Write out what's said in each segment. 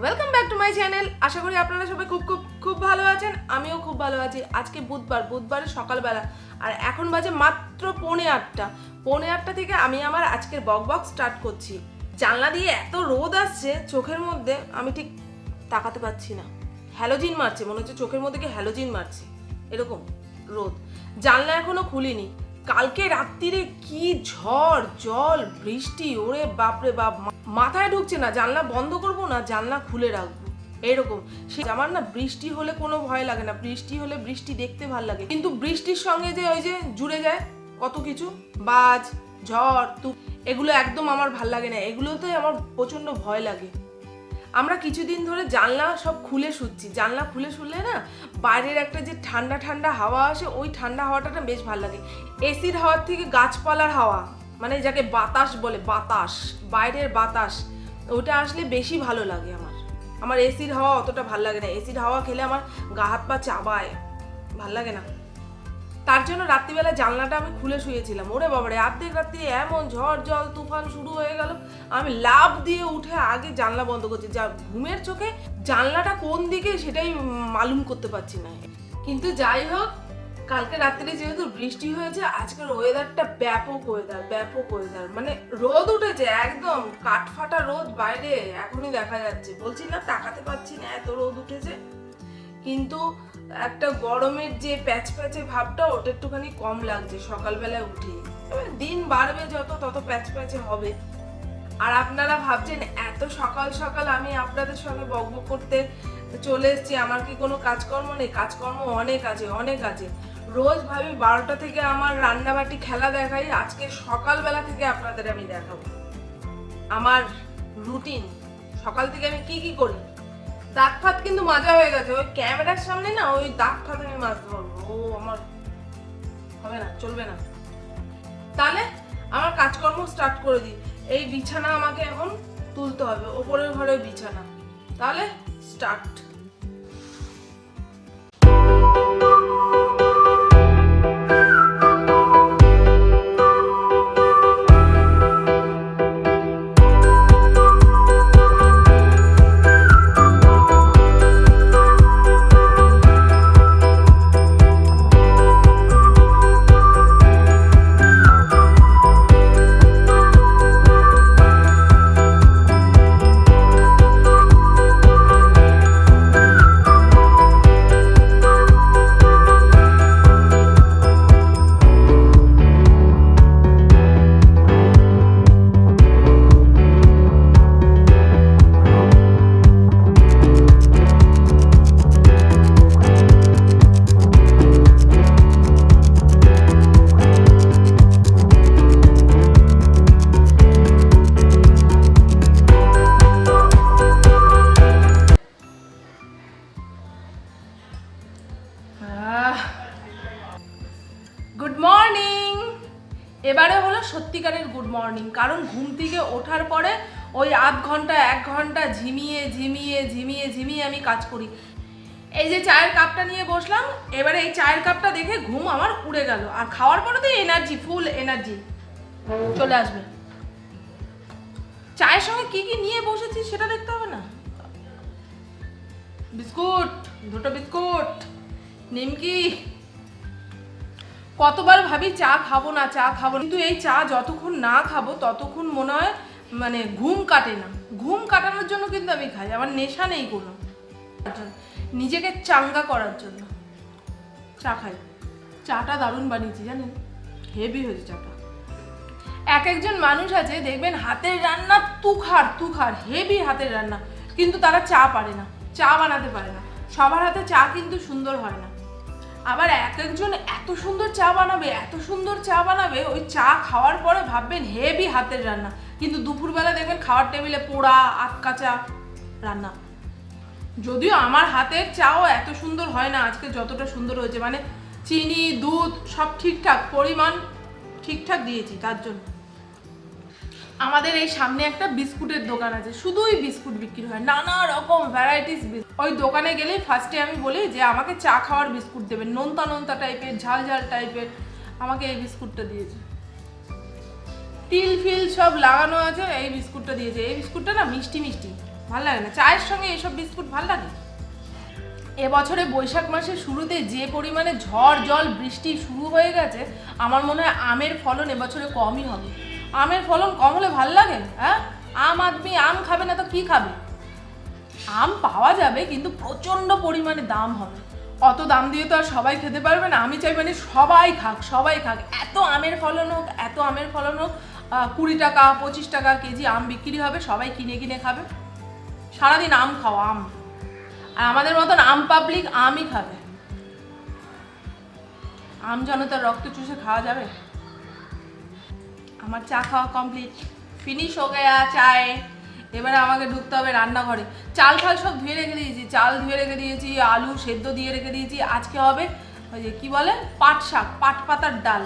Welcome back to my channel আশা করি আপনারা সবাই খুব খুব খুব ভালো আছেন, আমিও খুব ভালো আছি। আজকে বুধবার বুধবারের সকালবেলা। আর এখন বাজে মাত্র পৌনে আটটা। পৌনে আটটা থেকে আমি আমার আজকের বক বক স্টার্ট করছি। জানলা দিয়ে এত রোদ আসছে, চোখের মধ্যে আমি ঠিক তাকাতে পারছি না। হ্যালোজিন মারছে, মনে হচ্ছে চোখের মধ্যে কি হ্যালোজিন মারছে। এরকম রোদ। জানলা এখনও খুলিনি। কালকে রাত্রিরে কি ঝড়, জল, বৃষ্টি, ওরে বাপরে বাপ মাথায় ঢুকছে না, জানলা বন্ধ করব না, জানলা খুলে রাখব। এরকম সে আমার না বৃষ্টি হলে কোনো ভয় লাগে না, বৃষ্টি হলে বৃষ্টি দেখতে ভালো লাগে। কিন্তু বৃষ্টির সঙ্গে যে ওই যে জুড়ে যায় কত কিছু, বাজ, ঝড়, তু, এগুলো একদম আমার ভালো লাগে না। এগুলোতে আমার প্রচণ্ড ভয় লাগে। আমরা কিছুদিন ধরে জানলা সব খুলে শুচ্ছি। জানলা খুলে শুলে না বাইরের একটা যে ঠান্ডা ঠান্ডা হাওয়া আসে, ওই ঠান্ডা হাওয়াটা বেশ ভালো লাগে। এসির হাওয়ার থেকে গাছপালার হাওয়া। মানে যাকে বাতাস বলে, বাতাস, বাইরের বাতাস, ওটা আসলে বেশি ভালো লাগে আমার। আমার এসির হাওয়া অতটা ভালো লাগে না। এসির হাওয়া খেলে আমার গা হাত পা চাবায়। ভালো লাগে না। তার জন্য রাত্রিবেলা জানলাটা আমি খুলে শুয়েছিলাম। ওরে বাবারে অর্ধেক রাত্রি এমন ঝড়, জল, তুফান শুরু হয়ে গেল। আমি লাভ দিয়ে উঠে আগে জানলা বন্ধ করছি। যা ঘুমের চোখে জানলাটা কোন দিকে সেটাই মালুম করতে পারছি না। কিন্তু যাই হোক কালকে রাত্রে যেহেতু বৃষ্টি হয়েছে, আজকের ওয়েদারটা ব্যাপক ওয়েদার ব্যাপক ওয়েদার মানে রোদ উঠেছে একদম, কাঠফাটা রোদ বাইরে, এখনই দেখা যাচ্ছে। বলছি না তাকাতে পারছি না, এত রোদ উঠেছে। কিন্তু একটা গরমের যে প্যাচ প্যাচে ভাবটা ওটা একটুখানি কম লাগছে সকালবেলায় উঠে এবার দিন বাড়বে যত, তত প্যাচ প্যাচে হবে। আর আপনারা ভাবছেন, এত সকাল সকাল আমি আপনাদের সঙ্গে বকবক করতে চলে এসেছি, আমার কি কোনো কাজকর্ম নেই? কাজকর্ম অনেক আছে অনেক আছে। রোজ ভাবি বারোটা থেকে আমার রান্নাবাটি খেলা দেখাই, আজকে সকালবেলা থেকে আপনাদের আমি দেখাবো। আমার রুটিন সকাল থেকে আমি কি কি করি? দাঁত ফাত কিন্তু মাজা হয়ে গেছে, ওই ক্যামেরার সামনে না ওই দাঁত ফাত আমি মাজতে পারব, ও আমার হবে না, চলবে না। তাহলে আমার কাজকর্ম স্টার্ট করে দিই। এই বিছানা আমাকে এখন তুলতে হবে, ওপরের ঘরে বিছানা। তাহলে স্টার্ট গুড মর্নিং এবারে হলো সত্যিকারের গুড মর্নিং কারণ ঘুম থেকে ওঠার পরে ওই আধ ঘণ্টা, এক ঘণ্টা ঝিমিয়ে ঝিমিয়ে ঝিমিয়ে ঝিমিয়ে আমি কাজ করি। এই যে চায়ের কাপটা নিয়ে বসলাম, এবারে এই চায়ের কাপটা দেখে ঘুম আমার উড়ে গেল। আর খাওয়ার পরে তো এনার্জি ফুল এনার্জি চলে আসবে। চায়ের সঙ্গে কি কি নিয়ে বসেছি সেটা দেখতে হবে না? বিস্কুট, দুটো বিস্কুট। নিমকি, কতবার ভাবি চা খাব না, চা খাব কিন্তু এই চা যতক্ষণ না খাব, ততক্ষণ মনে হয় মানে ঘুম কাটে না। ঘুম কাটানোর জন্য কিন্তু আমি খাই, আমার নেশা নেই কোনো। নিজেকে চাঙ্গা করার জন্য। চা খাই। চাটা দারুণ বানিয়েছি, জানেন? হেভি হয়েছে চাটা। এক একজন মানুষ আছে, দেখবেন হাতের রান্না তুখার তুখার হেভি হাতের রান্না, কিন্তু তারা চা পারে না, চা বানাতে পারে না। সবার হাতে চা কিন্তু সুন্দর হয় না। আবার এক একজন এত সুন্দর চা বানাবে, এত সুন্দর চা বানাবে, ওই চা খাওয়ার পরে ভাববেন হেভি হাতের রান্না। কিন্তু দুপুরবেলা দেখবেন খাওয়ার টেবিলে পোড়া আটকাচা রান্না। যদিও আমার হাতের চাও এত সুন্দর হয় না, আজকে যতটা সুন্দর হয়েছে। মানে চিনি, দুধ সব ঠিকঠাক, পরিমাণ ঠিকঠাক দিয়েছি তার জন্য। আমাদের এই সামনে একটা বিস্কুটের দোকান আছে, শুধুই বিস্কুট বিক্রি হয়, নানা রকম ভ্যারাইটিস বিস্কুট ওই দোকানে গেলেই ফার্স্টে আমি বলি যে আমাকে চা খাওয়ার বিস্কুট দেবেন, নোনতা নোনতা টাইপের ঝাল ঝাল টাইপের আমাকে এই বিস্কুটটা দিয়েছে তিল ফিল সব লাগানো আছে, এই বিস্কুটটা দিয়েছে এই বিস্কুটটা না মিষ্টি মিষ্টি, ভালো লাগে না। চায়ের সঙ্গে এইসব বিস্কুট ভালো লাগে? এবছরে বৈশাখ মাসের শুরুতে যে পরিমাণে ঝড়, জল, বৃষ্টি শুরু হয়ে গেছে, আমার মনে হয় আমের ফলন এবছরে কমই হবে। আমের ফলন কম হলে ভালো লাগে? হ্যাঁ? আম আদমি আম খাবে না তো কি খাবে? আম পাওয়া যাবে, কিন্তু প্রচণ্ড পরিমাণে দাম হবে। অত দাম দিয়ে তো আর সবাই খেতে পারবে না। আমি চাই মানে সবাই খাক সবাই খাক। এত আমের ফলন হোক, এত আমের ফলন হোক কুড়ি টাকা, পঁচিশ টাকা কেজি আম বিক্রি হবে, সবাই কিনে কিনে খাবে। সারাদিন আম খাও, আম। আর আমাদের মতন আম পাবলিক আমই খাবে। আম জনতার রক্ত চুষে খাওয়া যাবে? আমার চা খাওয়া কমপ্লিট ফিনিশ হয়ে গেয়া চায়। এবারে আমাকে ঢুকতে হবে রান্নাঘরে। চাল ফাল সব ধুয়ে রেখে দিয়েছি। চাল ধুয়ে রেখে দিয়েছি, আলু সেদ্ধ দিয়ে রেখে দিয়েছি। আজকে হবে ওই যে কি বলে? পাট শাক, পাট পাতার ডাল।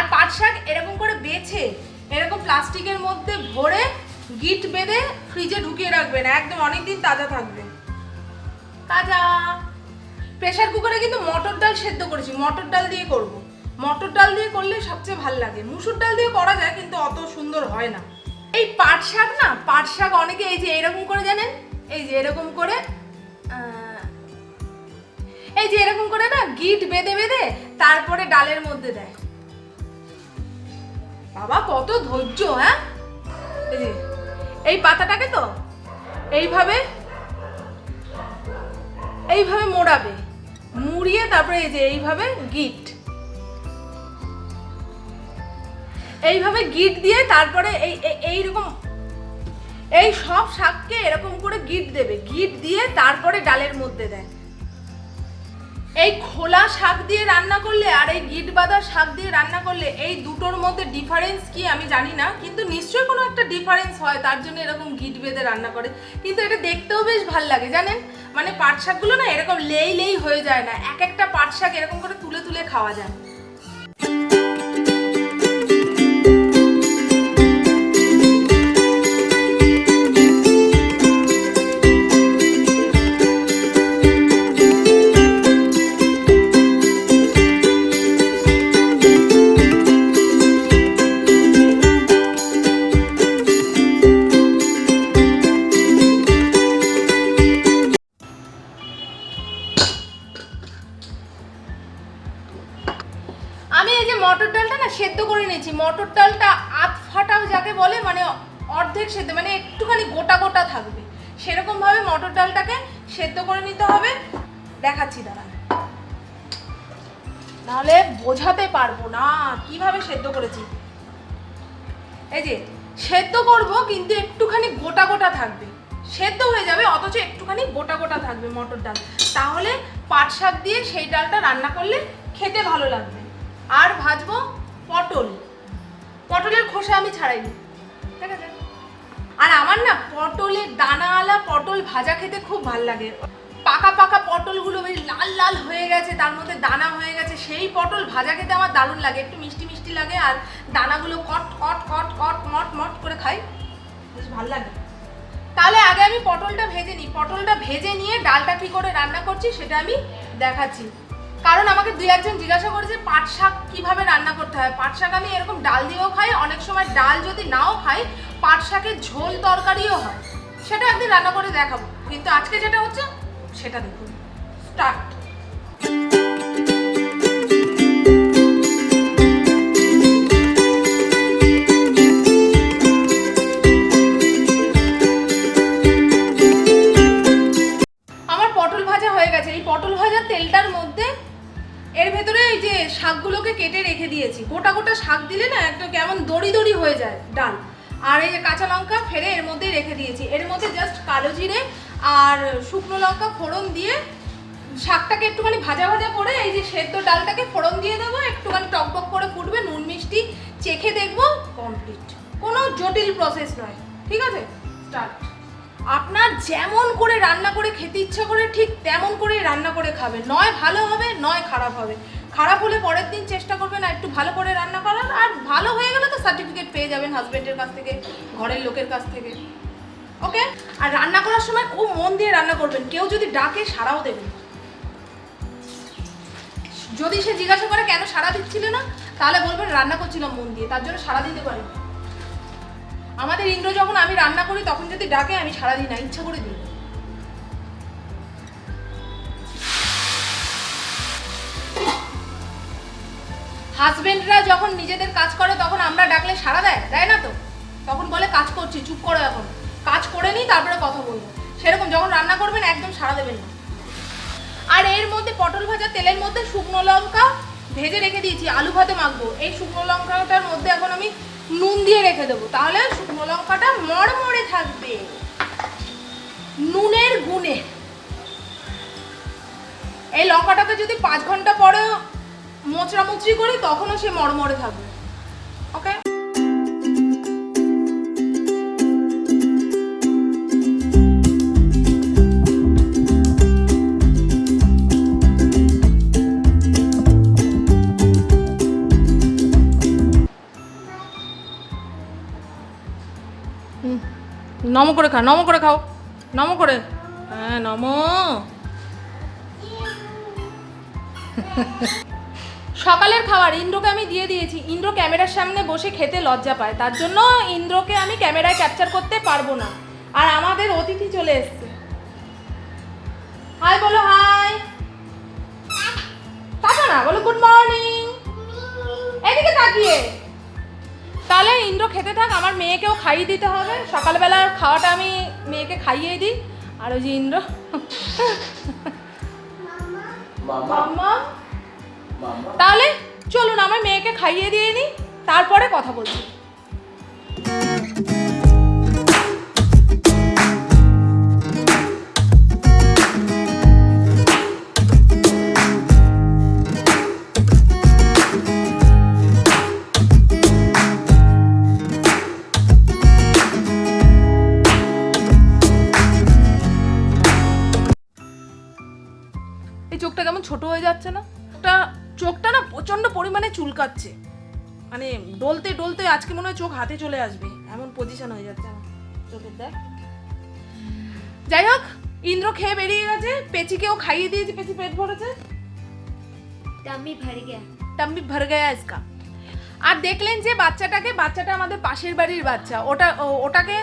আর পাট শাক এরকম করে বেছে, এরকম প্লাস্টিকের মধ্যে ভরে গিট বেঁধে ফ্রিজে ঢুকিয়ে রাখবেন, একদম অনেকদিন তাজা থাকবে। তাজা। প্রেশার কুকারে কিন্তু মটর ডাল সেদ্ধ করেছি, মটর ডাল দিয়ে করব। মটর ডাল দিয়ে করলে সবচেয়ে ভালো লাগে। মুসুর ডাল দিয়ে করা যায়, কিন্তু অত সুন্দর হয় না। এই পাট শাক না পাট শাক অনেকে এই যে এরকম করে জানেন? এই যে এরকম করে এই যে এরকম করে না, গিট বেঁধে বেঁধে তারপরে ডালের মধ্যে দেয়। বাবা, কত ধৈর্য হ্যাঁ? এই পাতাটাকে তো এইভাবে এইভাবে মোড়াবে। মুড়িয়ে তারপরে এই যে, এইভাবে গিট। এইভাবে গিট দিয়ে তারপরে এই- এইরকম, এই সব শাককে এরকম করে গিট দেবে। গিট দিয়ে তারপরে ডালের মধ্যে দেয়। এই খোলা শাক দিয়ে রান্না করলে আর এই গিট বাঁধা শাক দিয়ে রান্না করলে এই দুটোর মধ্যে ডিফারেন্স কি আমি জানি না, কিন্তু নিশ্চয়ই কোনো একটা ডিফারেন্স হয়, তার জন্য এরকম গিট বেঁধে রান্না করে। কিন্তু এটা দেখতেও বেশ ভালো লাগে, জানেন? মানে পাট শাকগুলো না এরকম লেই লেই হয়ে যায় না, এক একটা পাট শাক এরকম করে তুলে তুলে খাওয়া যায়। করে নিতে হবে। দেখাচ্ছি, দাঁড়ান। নাহলে বোঝাতে পারব না, কীভাবে সেদ্ধ করেছি। এই যে, সেদ্ধ করব, কিন্তু একটুখানি গোটা গোটা থাকবে। সেদ্ধ হয়ে যাবে, অথচ একটুখানি গোটা গোটা থাকবে মটর ডাল। তাহলে পাট শাক দিয়ে সেই ডালটা রান্না করলে খেতে ভালো লাগবে। আর ভাজবো পটল। পটলের খোসা আমি ছাড়াইনি। ঠিক আছে? আর আমার না পটলের দানাওয়ালা পটল ভাজা খেতে খুব ভালো লাগে। পাকা পাকা পটলগুলো বেশ লাল লাল হয়ে গেছে, তার মধ্যে দানা হয়ে গেছে, সেই পটল ভাজা খেতে আমার দারুণ লাগে, একটু মিষ্টি মিষ্টি লাগে আর দানাগুলো কট কট কট কট, মট মট করে খাই, বেশ ভালো লাগে। তাহলে আগে আমি পটলটা ভেজে নিই, পটলটা ভেজে নিয়ে ডালটা কি করে রান্না করছি সেটা আমি দেখাচ্ছি। কারণ আমাকে দুই একজন জিজ্ঞাসা করেছে পাট শাক কীভাবে রান্না করতে হয়। পাট শাক আমি এরকম ডাল দিয়েও খাই, অনেক সময় ডাল যদি নাও খাই, পাট শাকের ঝোল তরকারিও হয়। সেটা একদিন রান্না করে দেখাবো। কিন্তু আজকে যেটা হচ্ছে, সেটা দেখুন। স্টার্ট এর ভেতরে এই যে শাকগুলোকে কেটে রেখে দিয়েছি, গোটা গোটা শাক দিলে না একটা কেমন দড়ি দড়ি হয়ে যায়, ডাল। আর এই যে কাঁচা লঙ্কা ফেরে এর মধ্যে রেখে দিয়েছি। এর মধ্যে জাস্ট কালো জিরে আর শুকনো লঙ্কা ফোড়ন দিয়ে শাকটাকে একটুখানি ভাজা ভাজা করে এই যে সেদ্ধ ডালটাকে ফোড়ন দিয়ে দেবো, একটুখানি টকবক করে ফুটবে, নুন মিষ্টি চেখে দেখব কমপ্লিট কোনো জটিল প্রসেস নয়, ঠিক আছে? স্টার্ট আপনার যেমন করে রান্না করে খেতে ইচ্ছা করে, ঠিক তেমন করে রান্না করে খাবে। নয় ভালো হবে, নয় খারাপ হবে। খারাপ হলে পরের দিন চেষ্টা করবেন আর একটু ভালো করে রান্না করার। আর ভালো হয়ে গেলে তো সার্টিফিকেট পেয়ে যাবেন হাজবেন্ডের কাছ থেকে, ঘরের লোকের কাছ থেকে। ওকে আর রান্না করার সময় খুব মন দিয়ে রান্না করবেন। কেউ যদি ডাকে, সারাও দেবেন। যদি সে জিজ্ঞাসা করে, কেন সারা দিচ্ছিলে না? তাহলে বলবেন, রান্না করছিলাম মন দিয়ে। তার জন্য সারা দিতে পারি না। আমাদের ইন্দ্র যখন আমি রান্না করি, তখন যদি ডাকে, আমি সারা দিই না ইচ্ছা করে দিই হাজবেন্ডরা যখন নিজেদের কাজ করে, তখন আমরা ডাকলে সারা দেয় দেয় না তো? তখন বলে, কাজ করছি, চুপ করো এখন। কাজ করে নিই, তারপরে কথা বলব। সেরকম যখন রান্না করবেন, একদম সারা দেবেন না। আর এর মধ্যে পটল ভাজা, তেলের মধ্যে শুকনো লঙ্কা ভেজে রেখে দিয়েছি, আলু ভাতে মাখবো। এই শুকনো লঙ্কাটার মধ্যে এখন আমি নুন দিয়ে রেখে দেবো। তাহলে শুকনো লঙ্কাটা মরমরে থাকবে। নুনের গুনে এই লঙ্কাটাতে যদি পাঁচ ঘণ্টা পরে মোচড়া মুচড়ি করি, তখনও সে মরমরে থাকবে। ওকে নম করে খা নম করে খাও, নম করে। হ্যাঁ নম। সকালের খাবার ইন্দ্রকে আমি দিয়ে দিয়েছি। ইন্দ্র ক্যামেরার সামনে বসে খেতে লজ্জা পায়। তার জন্য ইন্দ্রকে আমি ক্যামেরায় ক্যাপচার করতে পারব না। আর আমাদের অতিথি চলে এসছে। হাই বলো হাই টাটা না, বলো গুড মর্নিং এদিকে তাকিয়ে। তাহলে ইন্দ্র খেতে থাক আমার মেয়েকেও খাইয়ে দিতে হবে। সকালবেলার খাওয়াটা আমি মেয়েকে খাইয়ে দিই। আর ওই যে ইন্দ্র। তাহলে চলুন আমার মেয়েকে খাইয়ে দিয়ে নিই তারপরে কথা বলছি। চোখটা কেমন ছোট হয়ে যাচ্ছে না? একটা চোখটা না প্রচণ্ড পরিমাণে চুলকাচ্ছে। মানে ডলতে ডলতে আজকে মনে হয় চোখ হাতে চলে আসবে। এমন পজিশন হয়ে যাচ্ছে আমার চোখের দেখ। যাই হোক ইন্দ্র খেয়ে বেরিয়ে গেছে পেঁচিকেও খাইয়ে দিয়েছে পেঁচি পেট ভরেছে। টাম্বি ভর গেয়া। টাম্মি ভর গেয়া আজকা আর দেখলেন যে বাচ্চাটাকে বাচ্চাটা আমাদের পাশের বাড়ির বাচ্চা। ওটা ওটাকে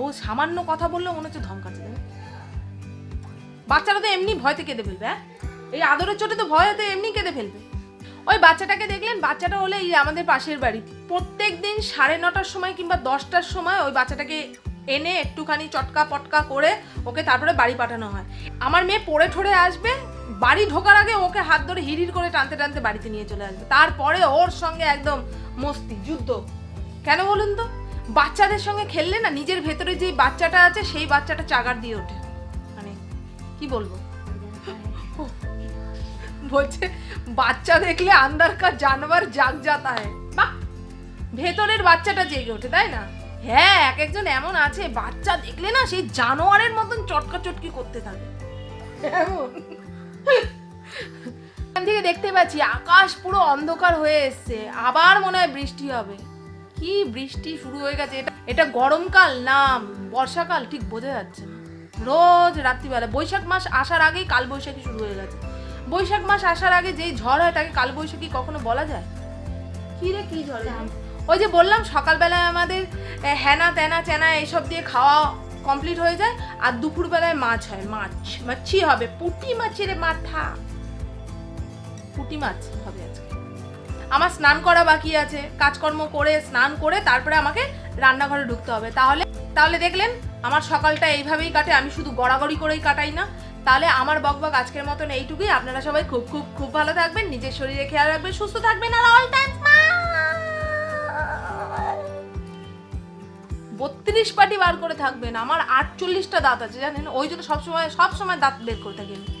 ও সামান্য কথা বললে মনে হচ্ছে ধমকাচ্ছে দেখ বাচ্চাটা তো এমনি ভয়তে কেঁদে ফেলবে হ্যাঁ? এই আদরের চোটে তো ভয়তে এমনি কেঁদে ফেলবে। ওই বাচ্চাটাকে দেখলেন, বাচ্চাটা হলে এই আমাদের পাশের বাড়ি। প্রত্যেক দিন সাড়ে নটার সময় কিংবা দশটার সময় ওই বাচ্চাটাকে এনে একটুখানি চটকা পটকা করে ওকে তারপরে বাড়ি পাঠানো হয়। আমার মেয়ে পড়ে ঠরে আসবে, বাড়ি ঢোকার আগে ওকে হাত ধরে হিড়ির করে টানতে টানতে বাড়িতে নিয়ে চলে আসবে। তারপরে ওর সঙ্গে একদম মস্তি, যুদ্ধ। কেন বলুন তো? বাচ্চাদের সঙ্গে খেললে না নিজের ভেতরে যেই বাচ্চাটা আছে সেই বাচ্চাটা চাগার দিয়ে ওঠে। মানে কি বলব? বলছে বাচ্চা দেখলে আন্দার কা জানোয়ার জাগ জাতা হয় বাহ! ভেতরের বাচ্চাটা জেগে ওঠে তাই না? হ্যাঁ এক একজন এমন আছে বাচ্চা দেখলে না সেই জানোয়ারের মতন চটকা চটকি করতে থাকে। এমন? এখান থেকে দেখতে পাচ্ছি আকাশ পুরো অন্ধকার হয়ে এসছে আবার মনে হয় বৃষ্টি হবে। কি বৃষ্টি শুরু হয়ে গেছে? এটা এটা গরমকাল না বর্ষাকাল? ঠিক বোঝা যাচ্ছে না। রোজ রাত্রিবেলা। বৈশাখ মাস আসার আগেই কালবৈশাখী শুরু হয়ে গেছে। বৈশাখ মাস আসার আগে যেই ঝড় হয়, তাকে কালবৈশাখী কখনো বলা যায়? কি রে, কি ঝড় ওই যে বললাম, সকালবেলায় আমাদের হ্যানা ত্যানা চ্যানা এইসব দিয়ে খাওয়া কমপ্লিট হয়ে যায়, আর দুপুরবেলায় মাছ হয়। মাছ, মাছি হবে। পুঁটি মাছের মাথা। পুঁটি মাছ হবে আজকে। আমার স্নান করা বাকি আছে, কাজকর্ম করে, স্নান করে তারপরে আমাকে রান্নাঘরে ঢুকতে হবে। তাহলে তাহলে দেখলেন, আমার সকালটা এইভাবেই কাটে, আমি শুধু গড়াগড়ি করেই কাটাই না। তাহলে আমার বকবক আজকের মতন এইটুকুই। আপনারা সবাই খুব খুব খুব ভালো থাকবেন, নিজের শরীরে খেয়াল রাখবেন, সুস্থ থাকবেন, আর অল টাইম বত্রিশ পাটি বার করে থাকবেন, আমার আটচল্লিশটা দাঁত আছে, জানেন? ওই জন্য সবসময় সবসময় দাঁত বের করে থাকি আমি।